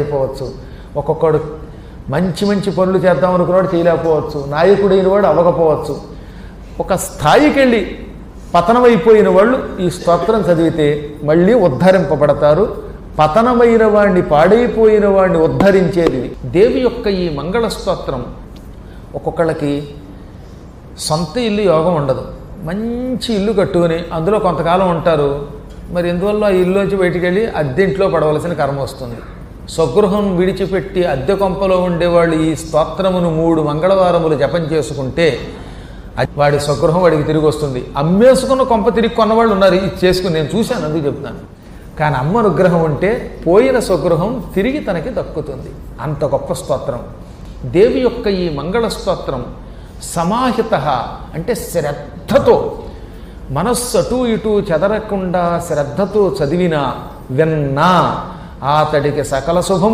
అయిపోవచ్చు ఒక్కొక్కడు మంచి మంచి పనులు చేద్దాం అనుకున్నాడు చేయలేకపోవచ్చు. నాయకుడైన వాడు అవ్వకపోవచ్చు. ఒక స్థాయికి వెళ్ళి పతనమైపోయిన వాళ్ళు ఈ స్తోత్రం చదివితే మళ్ళీ ఉద్ధరింపబడతారు. పతనమైన వాడిని పాడైపోయిన వాడిని ఉద్ధరించేది దేవి యొక్క ఈ మంగళ స్తోత్రం. ఒక్కొక్కళ్ళకి సొంత ఇల్లు యోగం ఉండదు. మంచి ఇల్లు కట్టుకుని అందులో కొంతకాలం ఉంటారు. మరి ఎందువల్ల ఆ ఇల్లులోంచి బయటికి వెళ్ళి అద్దెంట్లో పడవలసిన కర్మ వస్తుంది. స్వగృహం విడిచిపెట్టి అద్దె కొంపలో ఉండేవాళ్ళు ఈ స్తోత్రమును మూడు మంగళవారములు జపం చేసుకుంటే అది వాడి స్వగృహం వాడికి తిరిగి వస్తుంది. అమ్మేసుకున్న కొంప తిరిగి కొన్నవాళ్ళు ఉన్నారు. ఇది చేసుకుని నేను చూశాను అందుకు చెప్తాను కానీ అమ్మ అనుగ్రహం ఉంటే పోయిన స్వగృహం తిరిగి తనకి దక్కుతుంది. అంత గొప్ప స్తోత్రం. దేవి యొక్క ఈ మంగళ స్తోత్రం సమాహిత అంటే శ్రద్ధతో మనస్సు అటు ఇటు చెదరకుండా శ్రద్ధతో చదివినా విన్నా అతడికి సకల శుభం